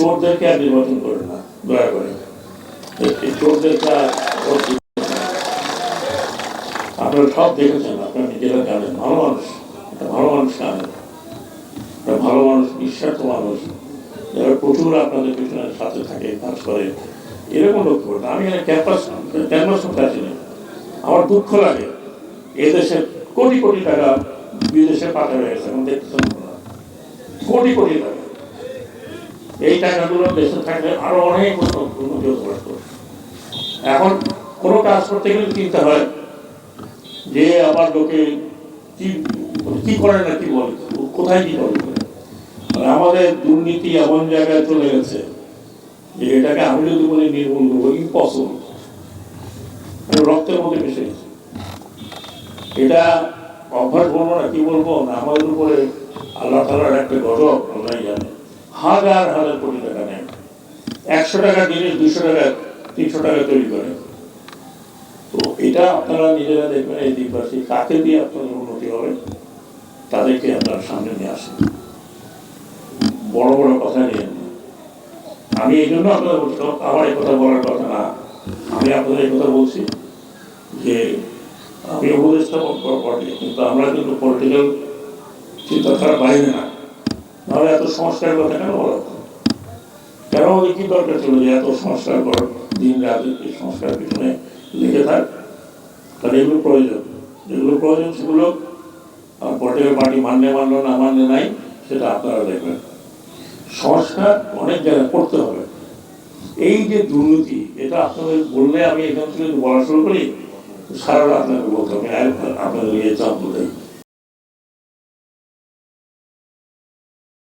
চোরদেরকে আর নির্বাচন করেন না, দয়া করে চোরদেরকে আর। আপনারা সব দেখেছেন, আপনারা নিজেরা জানেন, ভালো মানুষ, একটা ভালো মানুষ জানেন ভালো মানুষ, নিঃস্বার্থ মানুষ, যারা প্রচুর আপনাদের পিছনে সাথে থাকে, কাজ করে এরকম লোক করবেন না। আমি এখানে ক্যাম্পাস ক্যাম্পাস করতে আসি না আমার দুঃখ লাগে এদেশে কোটি কোটি টাকা বিদেশে পাঠানো হয়েছে, এখন দেখতেছেন। কোটি কোটি টাকা এই টাকাগুলো দেশে থাকলে আরও অনেক উন্নতি হতে এখন কোনো কাজ করতে গেলে চিন্তা হয় যে আবার লোকে কি কি করে না কি বলে, কোথায় কি করে? মানে আমাদের দুর্নীতি এমন জায়গায় চলে গেছে যে এটাকে আমি যদি বলি নির্মূল করব ইম্পসিবল রক্তের মধ্যে মিশে গেছে। এটা অভ্যাস বলব না, কি বলব না, আমাদের উপরে আল্লাহ তালার একটা গজব, আল্লাহ জানে। হাজার হাজার কোটি টাকা নেয়। একশো টাকা জিনিস, দুশো টাকা তিনশো টাকা তৈরি করে। তো এটা আপনারা নিজেরা দেখবেন এই দ্বীপবাসী কাকে দিয়ে আপনাদের উন্নতি হবে, তাদেরকে আপনার সামনে নিয়ে আসেন বড় বড় কথা নিয়ে আমি এই জন্য আপনাদের বলছি আমার এই কথা বলার কথা না। আমি আপনাদের এই কথা বলছি যে, আমি উপদেষ্টা বটে কিন্তু আমরা কিন্তু পলিটিক্যাল চিন্তাধারার বাইরে না। নাহলে এত সংস্কার কথা কেন বলা কেন আমাদের কি দরকার ছিল যে এত সংস্কার কর? দিন রাত সংস্কার পিছনে লিখে থাক। তাহলে এগুলো প্রয়োজন। যেগুলো প্রয়োজন সেগুলো পলিটিক্যাল পার্টি মানলে মানলো, না মানলে নাই, সেটা আপনারা দেখবেন। সংস্কার অনেক জায়গায় করতে হবে। এই যে দুর্নীতি, এটা আপনাদের বললে আমি এখান থেকে বলা শুরু করি সারা রাত আপনাকে বলতে হবে। আপনাদের নিয়ে চাপ বলে